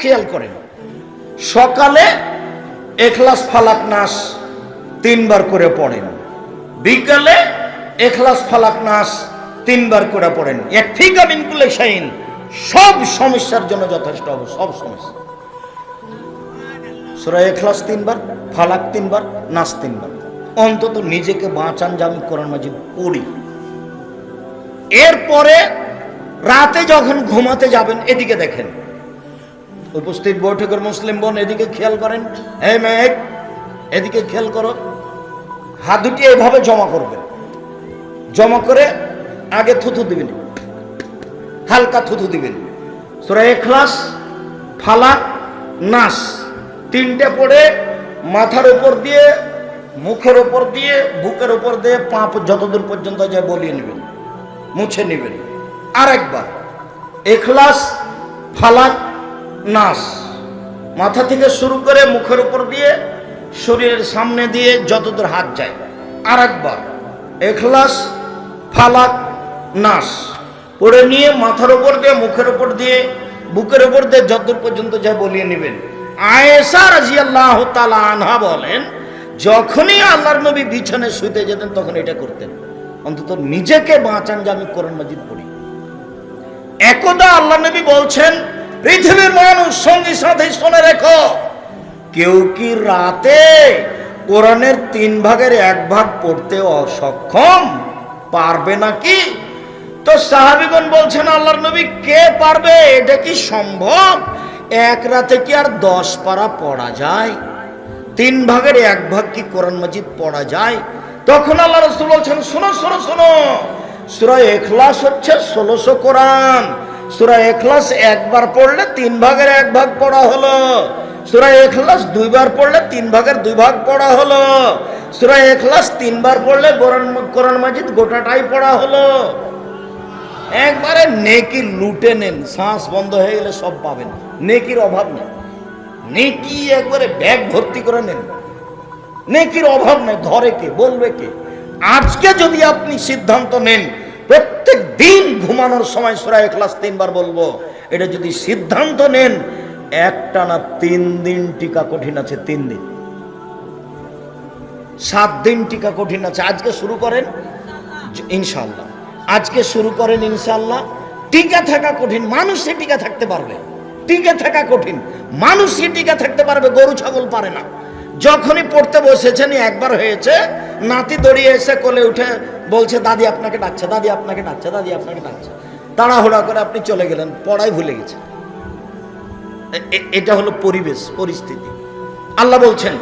খেয়াল করেন। সকালে এখলাস ফালাক নাস তিনবার করে পড়েন। বিকালে এখলাস ফালাক নাস তিনবার করে পড়েন। একফিকা বিনকুলে শাইন, সব সমস্যার জন্য যথেষ্ট হবে, সব সমস্যা। সুরা এখলাস তিনবার, ফালাক তিনবার, নাস তিনবার। অন্তত নিজেকে বাঁচান যে আমি কোরআন মাজিদ পড়ি। এরপরে রাতে যখন ঘুমাতে যাবেন, এদিকে দেখেন উপস্থিত বৈঠকের মুসলিম বোন, এদিকে খেয়াল করেন। এই মেঘ এদিকে খেয়াল করো। হাত দুটি এইভাবে জমা করবেন। জমা করে আগে থুথু দিবেন। হালকা থুথু দিবেন। সুরা এখলাস ফালাক, নাস, তিনটে পড়ে মাথার উপর দিয়ে, মুখের উপর দিয়ে, বুকের উপর দিয়ে পা যতদূর পর্যন্ত যায় বলিয়ে নেবেন। মুছে নেবেন। আরেকবার। এখলাস ফালাক নাস। মাথা থেকে শুরু করে মুখের উপর দিয়ে, শরীরের সামনে দিয়ে যতদূর হাত যায়। আর একবার এখলাস, ফালাক, নাস। পড়ে নিয়ে মাথার উপর দিয়ে, মুখের উপর দিয়ে, বুকের উপর দিয়ে যতদূর পর্যন্ত যা বলিয়ে নেবেন। আয়েশা রাজিয়াল্লাহ তাআলা আনহা বলেন, যখনই আল্লাহর নবী বিছানে শুতে যেতেন, তখন এটা করতেন। অন্তত নিজেকে বাঁচান যে আমি কোরআন মাজিদ পড়ি। একদা আল্লাহ নবী বলছেন পৃথিবীর মানুষ সঙ্গী সাথে শুনে রেখো। কেউ কি রাতে কোরআনের তিন ভাগের এক ভাগ পড়তে অসক্ষম? পারবে নাকি? তো সাহাবিগণ বলছেন, আল্লাহর নবী কে পারবে? এটা কি সম্ভব? এক রাতে কি আর দশ পারা পড়া যায়? তিন ভাগের এক ভাগ কি কোরআন মাজিদ পড়া যায়? তখন আল্লাহ রসুল বলছেন, শোনো শোনো শোনো। সুরা এখলাস হচ্ছে ষোলোশো কোরআন। সুরা এখলাস একবার পড়লে তিন ভাগের এক ভাগ পড়া হলো। সুরা এখলাস দুইবার পড়লে তিন ভাগের দুই ভাগ পড়া হলো। সুরা এখলাস তিনবার পড়লে কোরআন মাজিদ গোটাটাই পড়া হলো। একবারে নেকি লুটে নেন, শ্বাস বন্ধ হয়ে গেলে সব পাবেন। নেকির অভাব নেই। নেকি একবারে ব্যাগ ভর্তি করে নেন। নেকির অভাব নেই, ধরে কে, বলবে কে? আজকে যদি আপনি সিদ্ধান্ত নেন প্রত্যেক দিন ঘুমানোর সময় সুরা ক্লাস তিনবার বলব। এটা যদি সিদ্ধান্ত নেন, একটা না তিন দিন টিকা কঠিন আছে, তিন দিন। সাত দিন টিকা কঠিন আছে। আজকে শুরু করেন? ইনশাল্লাহ আজকে শুরু করেন ইনশাল্লাহ টিকা থাকা কঠিন। মানুষে টিকা থাকতে পারবে। টিকে থাকা কঠিন। মানুষই টিকা থাকতে পারবে, গরু, ছাগল পারে না। যখনই পড়তে বসেছেন একবার হয়েছে, নাতি দড়িয়ে এসে কোলে উঠে বলছে, দাদি আপনাকে ডাকছে, দাদি আপনাকে ডাকছে, দাদি আপনাকে ডাকছে। তাড়াহুড়া করে আপনি চলে গেলেন, পড়াই ভুলে গেছেন। এটা হলো পরিবেশ, পরিস্থিতি। আল্লাহ বলছেন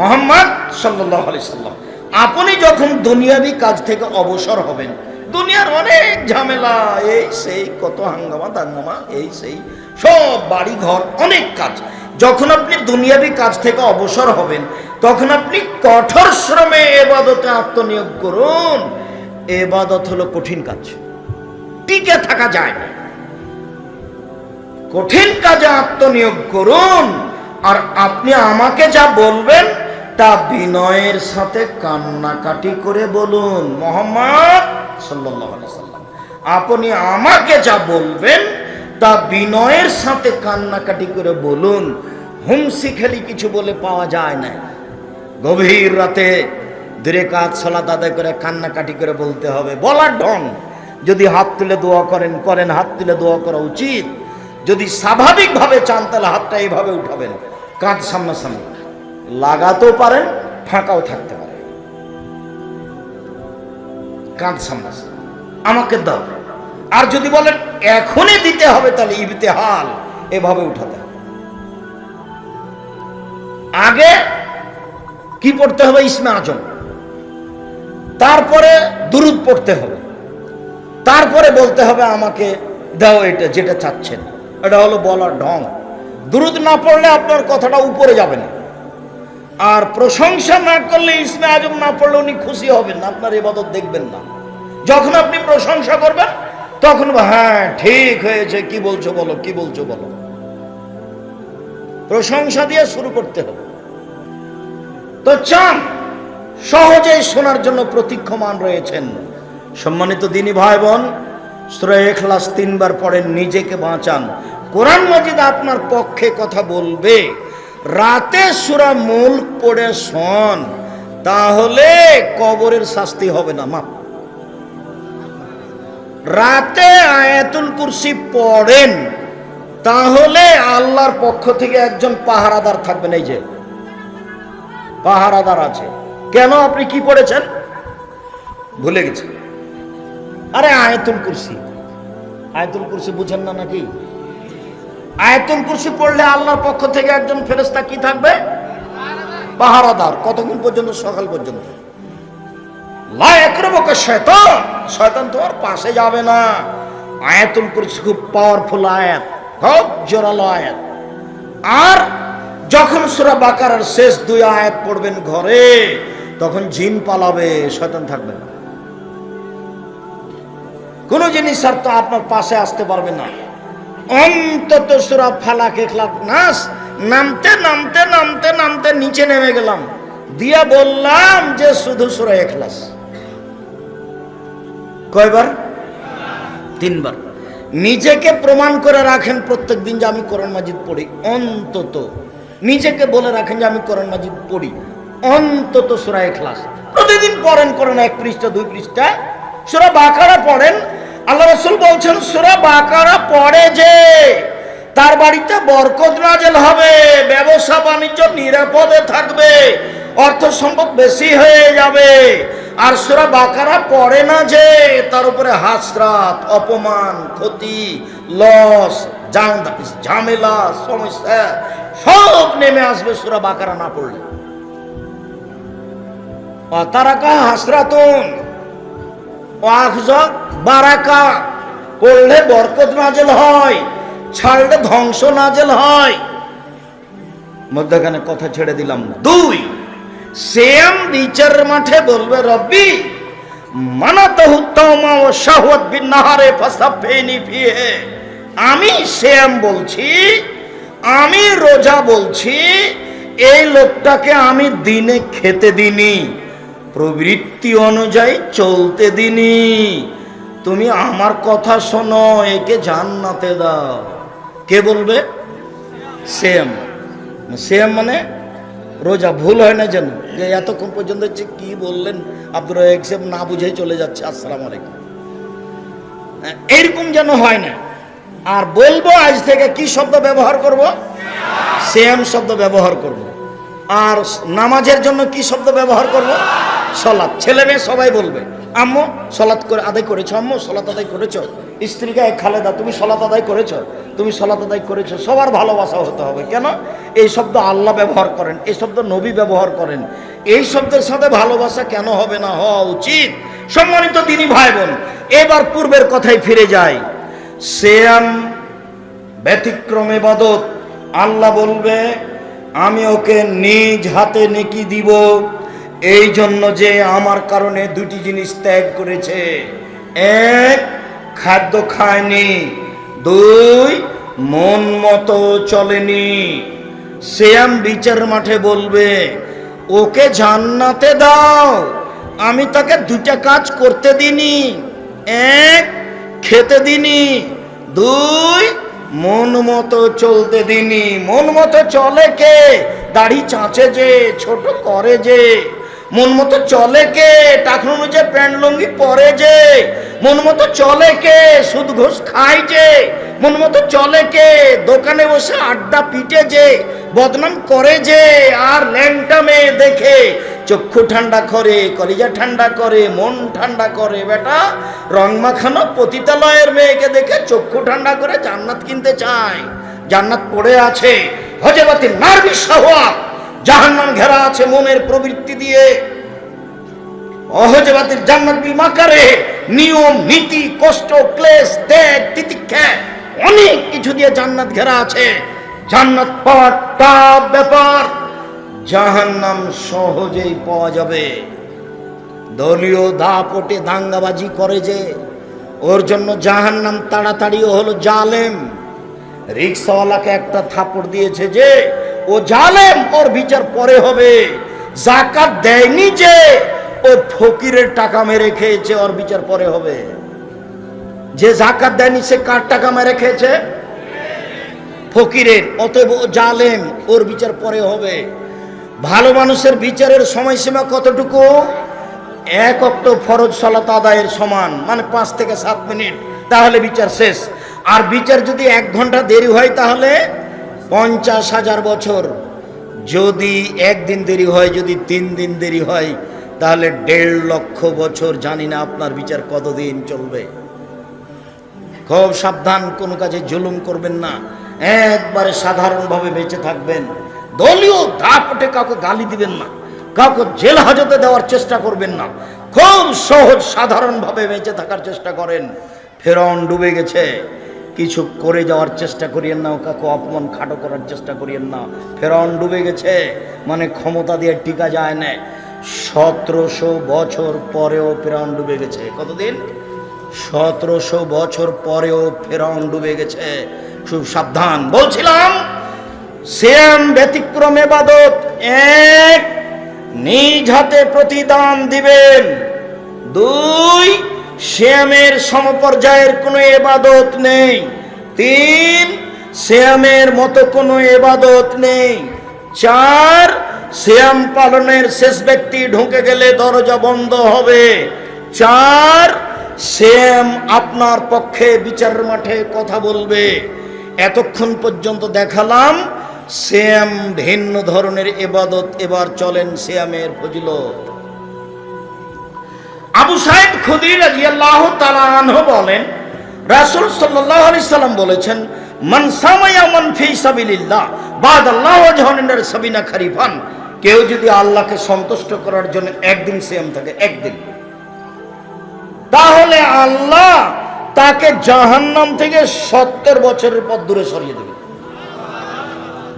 মুহাম্মদ আলাইহি সাল্লাম, আপনি যখন দুনিয়াবি কাজ থেকে অবসর হবেন, দুনিয়ার অনেক ঝামেলা, এই সেই কত হাঙ্গামা, দাঙ্গামা, এই সেই সব বাড়ি ঘর অনেক কাজ যখন আপনি দুনিয়াবি কাজ থেকে অবসর হবেন, তখন আপনি কঠোর শ্রমে এবাদতে আত্মনিয়োগ করুন। এবাদত হলো কঠিন কাজ। টিকে থাকা যায় না। কঠিন কাজে আত্মনিয়োগ করুন। আর আপনি আমাকে যা বলবেন, তা বিনয়ের সাথে কান্নাকাটি করে বলুন। মোহাম্মদ সাল্লাম আপনি আমাকে যা বলবেন তা বিনয়ের সাথে কান্নাকাটি করে বলুন, হুমসি খেলি কিছু বলে পাওয়া যায় না। গভীর রাতে দূরে কাজ সলাত আদায় করে কান্নাকাটি করে বলতে হবে বলার ঢং। যদি হাত তুলে দোয়া করেন করেন, হাত তুলে দোয়া করা উচিত। যদি স্বাভাবিকভাবে চান, তাহলে হাতটা এইভাবে উঠাবেন। কাঁধ সামনাসামনি। লাগাতেও পারেন, ফাঁকাও থাকতে পারে কাঁধ সামনাসামনি। আমাকে দাও। আর যদি বলেন এখনই দিতে হবে তাহলে ইবতেহাল। এভাবে উঠাতে হবে। আগে কি পড়তে হবে? ইসমে আজম। তারপরে দুরুদ পড়তে হবে। তারপরে বলতে হবে আমাকে, দাও এটা যেটা চাচ্ছেন। এটা হলো বলার ঢং। দুরুদ না পড়লে আপনার কথাটা উপরে যাবে না। আর প্রশংসা না করলে ইসমে আজম না পড়লে উনি খুশি হবেন না। আপনার এবাদত দেখবেন না। যখন আপনি প্রশংসা করবেন তখন হ্যাঁ ঠিক হয়েছে, কি বলছো বলো, কি বলছো বলো। প্রশংসা দিয়ে শুরু করতে হবে। তো চান, সহজেই শোনার জন্য প্রতীক্ষমান রয়েছেন সম্মানিত দিনী ভাই বোন সুরা এখলাস তিনবার পড়েন, নিজেকে বাঁচান। কোরআন মাজিদ আপনার পক্ষে কথা বলবে। রাতে সুরা মুল্ক পড়ে শোন, তাহলে কবরের শাস্তি হবে না মাপ রাতে আয়াতুল কুরসি পড়েন, তাহলে আল্লাহর পক্ষ থেকে একজন পাহারাদার থাকবেন, এই যে। পাহারাদার আছে। কেন আপনি কি পড়েছেন? ভুলে গেছেন আরে আয়াতুল কুরসি। আয়াতুল কুরসি বুঝেন না নাকি? আয়াতুল কুরসি পড়লে আল্লাহর পক্ষ থেকে একজন ফেরেস্তা কি থাকবে? পাহারাদার। কতক্ষণ পর্যন্ত? সকাল পর্যন্ত। পাশে যাবে না। আয়াতুল খুব পাওয়ারফুল আয়াত, খুব জোরালো আয়াত। আর যখন বাকারার শেষ দুই আয়াত পড়বেন ঘরে, তখন জিন পালাবে, শয়তান থাকবে না। কোনো জিনিস আর তো আপনার পাশে আসতে পারবে না। অন্তত সুরা ফালাক এখলাক নাস, নামতে নামতে নামতে নামতে নিচে নেমে গেলাম। দিয়া বললাম যে শুধু সুরা এখলাস কয়বার? তিনবার। নিজেকে প্রমাণ করে রাখেন প্রত্যেক দিন যে আমি কোরআন মাজিদ পড়ি। অন্তত। নিজেকে বলে রাখেন যে আমি কোরআন মাজিদ পড়ি। অন্তত সুরা এখলাস প্রতিদিন পড়েন, করেন এক পৃষ্ঠা, দুই পৃষ্ঠা। সুরা বাকারা পড়েন। আল্লাহ রসুল বলছেন, সুরা বাকারা পড়ে যে তার বাড়িতে বরকত নাজেল হবে ব্যবসা বাণিজ্য নিরাপদে থাকবে অর্থ সম্পদ বেশি হয়ে যাবে আর সুরা বাকারা পড়ে না যে, তার উপরে হাসরাত, অপমান, ক্ষতি, লস ঝামেলা, সমস্যা, সব নেমে আসবে সুরা বাকারা না পড়লে। তারাকা হাসরাতুন। বারাকা। পড়লে বরকত নাজেল হয়, ছাড়লে ধ্বংস নাজেল হয়। মধ্যখানে কথা ছেড়ে দিলাম দুই সেম বিচার মাঠে বলবে, রব্বি আমি সেম বলছি, আমি রোজা বলছি, এই লোকটাকে আমি দিনে খেতে দিনি প্রবৃত্তি অনুযায়ী চলতে দিনি তুমি আমার কথা শোনো, একে জান্নাতে দাও। কে বলবে? সেম সেম মানে রোজা ভুল হয় না যেন? যে এতক্ষণ পর্যন্ত হচ্ছে কি বললেন? আব্দুর একসেম না বুঝেই চলে যাচ্ছে। আসসালাম আলাইকুম। এইরকম এরকম যেন হয় না। আর বলব আজ থেকে কি শব্দ ব্যবহার করব? সেম শব্দ ব্যবহার করব। আর নামাজের জন্য কি শব্দ ব্যবহার করব? সলাপ ছেলে মেয়ে সবাই বলবে। আম্মু, সলাৎ করে আদায় করেছ আম্মু, সলাৎ আদায় করেছ? "এই খালেদা, তুমি সলাৎ আদায় করেছ? তুমি সলাৎ আদায় করেছ, সবার ভালোবাসা হতে হবে। কেন? এই শব্দ আল্লাহ ব্যবহার করেন, এই শব্দ নবী ব্যবহার করেন। এই শব্দের সাথে ভালোবাসা কেন হবে না হওয়া উচিত? সম্মানিত তিনি ভাই বোন এবার পূর্বের কথায় ফিরে যায় সেয়াম ব্যতিক্রম এবাদত আল্লাহ বলবে, আমি ওকে নিজ হাতে নেকি দিব। এই জন্য যে আমার কারণে দুটি জিনিস ত্যাগ করেছে। এক, খাদ্য খায়নি। দুই, মন মতো চলেনি। শ্যাম বিচার মাঠে বলবে, ওকে জান্নাতে দাও। আমি তাকে দুটা কাজ করতে দিনি এক, খেতে দিনি দুই, মন মতো চলতে দিনি মন মতো চলে কে? দাড়ি চাঁচে যে, ছোট করে যে। মন মতো চলে কে? টাকা অনুযায়ী প্যান্ট লুঙ্গি পরে যে। মন মতো চলে কে? সুদ ঘোষ খায় যে। মন মতো চলে কে? দোকানে বসে আড্ডা পিটে যে। বদনাম করে যে। আর ল্যাংটা মেয়ে দেখে চক্ষু ঠান্ডা করে, কলিজা ঠান্ডা করে, মন ঠান্ডা করে। বেটা রং মাখানো পতিতালয়ের মেয়েকে দেখে চক্ষু ঠান্ডা করে জান্নাত কিনতে চায়। জান্নাত পড়ে আছে। হজেবাতি নার্ভি সাহওয়া জাহান্নাম ঘেরা আছে মনের প্রবৃত্তি দিয়ে। অহজবাতির জান্নাত বিল মাকারে নিয়ম, নীতি, কষ্ট, ক্লেশ, ত্যাগ, তিতিক্ষা, অনেক কিছু দিয়ে জান্নাত ঘেরা আছে। জান্নাত পাওয়ার টাপ ব্যাপার, জাহান্নাম সহজেই পাওয়া যাবে। দলীয় দাপটে দাঙ্গাবাজি করে যে, ওর জন্য জাহান্নাম তাড়াতাড়িও হলো জালেম। রিক্সাওয়ালাকে একটা থাপড় দিয়েছে যে ও জালেম, ওর বিচার পরে হবে। জাকাত দেয়নি যে, ও ফকিরের টাকা মেরে খেয়েছে, ওর বিচার পরে হবে। যে জাকাত দেয়নি, সে কার টাকা মেরে খেয়েছে? ফকিরের, অতএব ও জালেম, ওর বিচার পরে হবে। ভালো মানুষের বিচারের সময়সীমা কতটুকু? এক অক্ট ফরজ সলাত আদায়ের সমান মানে পাঁচ থেকে সাত মিনিট, তাহলে বিচার শেষ। আর বিচার যদি এক ঘণ্টা দেরি হয় তাহলে পঞ্চাশ হাজার বছর। যদি একদিন দেরি হয়, যদি তিন দিন দেরি হয়, তাহলে দেড় লক্ষ বছর জানি না আপনার বিচার কতদিন চলবে। খুব সাবধান, কোনো কাজে জুলুম করবেন না। একবারে সাধারণভাবে বেঁচে থাকবেন। দলীয় দাপটে কাউকে গালি দিবেন না। কাউকে জেল হাজতে দেওয়ার চেষ্টা করবেন না। খুব সহজ, সাধারণভাবে বেঁচে থাকার চেষ্টা করেন। ফেরন ডুবে গেছে। কিছু করে যাওয়ার চেষ্টা করিয়েন না কাউকে অপমান খাটো করার চেষ্টা করিয়েন না। ফেরন ডুবে গেছে মানে ক্ষমতা দিয়ে টিকা যায় না সতেরোশো বছর পরেও ফেরন ডুবে গেছে। কতদিন? সতেরোশো বছর পরেও ফেরাউন ডুবে গেছে। খুব সাবধান। বলছিলাম সেম ব্যতিক্রম এবাদত এক, নিজ হাতে প্রতিদান দিবেন। দুই শ্যামের সমপর্যায়ের কোনো এবাদত নেই। তিন, শ্যামের মতো কোনো এবাদত নেই। চার, শ্যাম পালনের শেষ ব্যক্তি ঢুকে গেলে দরজা বন্ধ হবে। চার, শ্যাম আপনার পক্ষে বিচারের মাঠে কথা বলবে। এতক্ষণ পর্যন্ত দেখালাম, শ্যাম ভিন্ন ধরনের এবাদত এবার চলেন শ্যামের ফজিলত। আবু সাহেব খুদির রাদিয়াল্লাহু তাআলা বলেন, রাসূল সাল্লাল্লাহু আলাইহি সাল্লাম বলেছেন কেউ যদি আল্লাহকে সন্তুষ্ট করার জন্য একদিন সিয়াম থাকে, একদিন। তাহলে আল্লাহ তাকে জাহান্নাম থেকে সত্তর বছরের পর দূরে সরিয়ে দেবে।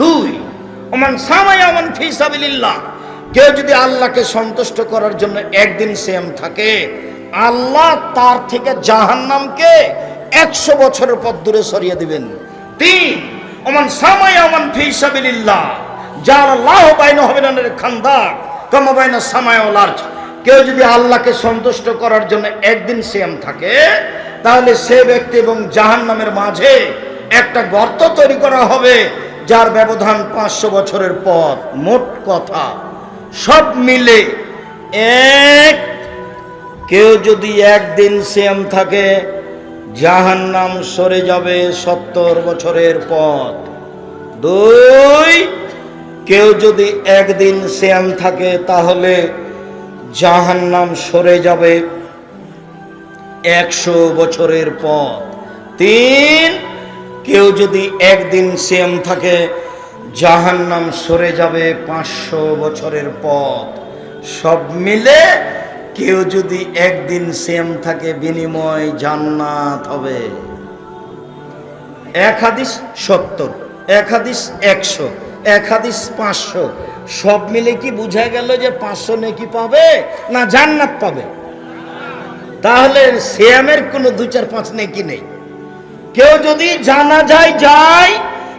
দুই ওমান সামায়া মান ফি সাবিলিল্লাহ কেউ যদি আল্লাহকে সন্তুষ্ট করার জন্য একদিন সেম থাকে, আল্লাহ তার থেকে জাহান্নামকে একশো বছরের পর দূরে সরিয়ে দিবেন। তিন, ওমান সামায়া মান ফি যার আল্লাহ বাইন হবে খান্দা কমা বাইনা সামায় লার্জ কেউ যদি আল্লাহকে সন্তুষ্ট করার জন্য একদিন সেম থাকে, তাহলে সে ব্যক্তি এবং জাহান্নামের মাঝে একটা গর্ত তৈরি করা হবে, যার ব্যবধান পাঁচশো বছরের পথ। মোট কথা। সব মিলে এক। কেউ যদি একদিন সেম থাকে, জাহান্নাম সরে যাবে সত্তর বছরের পথ। দুই, কেউ যদি একদিন সেম থাকে, তাহলে জাহান্নাম সরে যাবে একশো বছরের পথ। তিন, কেউ যদি একদিন সেম থাকে জাহান্নাম সরে যাবে পাঁচশো বছরের পথ। সব মিলে কেউ যদি একদিন সেম থাকে, বিনিময় জান্নাত হবে। এক হাদিস সত্তর, এক একশো, এক হাদিস পাঁচশো। সব মিলে কি বুঝা গেল যে পাঁচশো নেকি পাবে না জান্নাত পাবে? তাহলে শ্যামের কোনো দু চার পাঁচ নেকি নেই। কেউ যদি জানা যায় যায়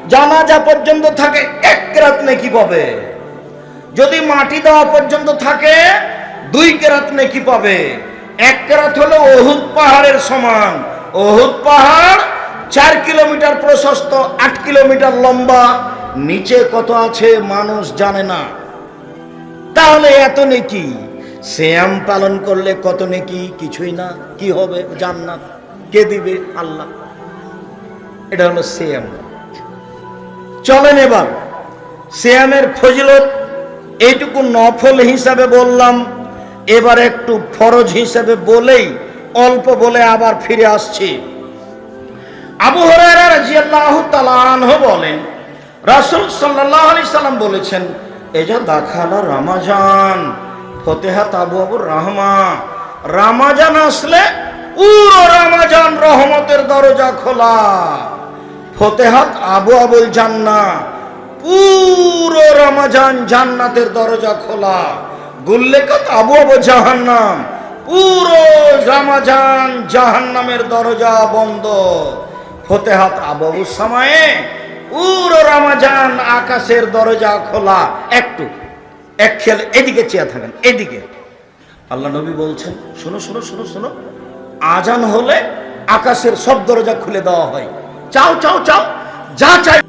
জানাজা পর্যন্ত থাকে, এক রাত নেকি পাবে? যদি মাটি দেওয়া পর্যন্ত থাকে, দুই কেরাত নেকি পাবে? এক কেরাত হলো অহুদ পাহাড়ের সমান। অহুদ পাহাড় চার কিলোমিটার প্রশস্ত, আট কিলোমিটার লম্বা। নিচে কত আছে মানুষ জানে না। তাহলে এত নেকি? শ্যাম পালন করলে কত নেকি? কিছুই না। কি হবে? জান্নাত। কে দিবে? আল্লাহ। এটা হলো শ্যাম চলেন এবার। শ্যামের ফজিলত এইটুকু নফল হিসাবে বললাম। এবার একটু ফরজ হিসাবে বলেই, অল্প বলে আবার ফিরে আসছি। আবু আনহু বলেন, রাসূল সাল্লাল্লাহু আলাইহি সাল্লাম বলেছেন, এজা দাখালা রামাজান, ফতেহাত আবু আবুর রহমা। রামাজান আসলে পুরো রামাজান রহমতের দরজা খোলা। ফতেহাত আবু আবুল জান্না। পুরো রমাজান জান্নাতের দরজা খোলা। গুল্লেকাত আবু আবু জাহান্নাম। পুরো রামাজান জাহান্নামের দরজা বন্ধ। ফতেহাত আবু আবু সময়ে পুরো রামাজান আকাশের দরজা খোলা। একটু, এক খেয়াল এদিকে চেয়ে থাকেন, এদিকে। আল্লাহ নবী বলছেন, শোনো শোনো শোনো শোনো। আজান হলে আকাশের সব দরজা খুলে দেওয়া হয়। চাও চাও চাও যা চাই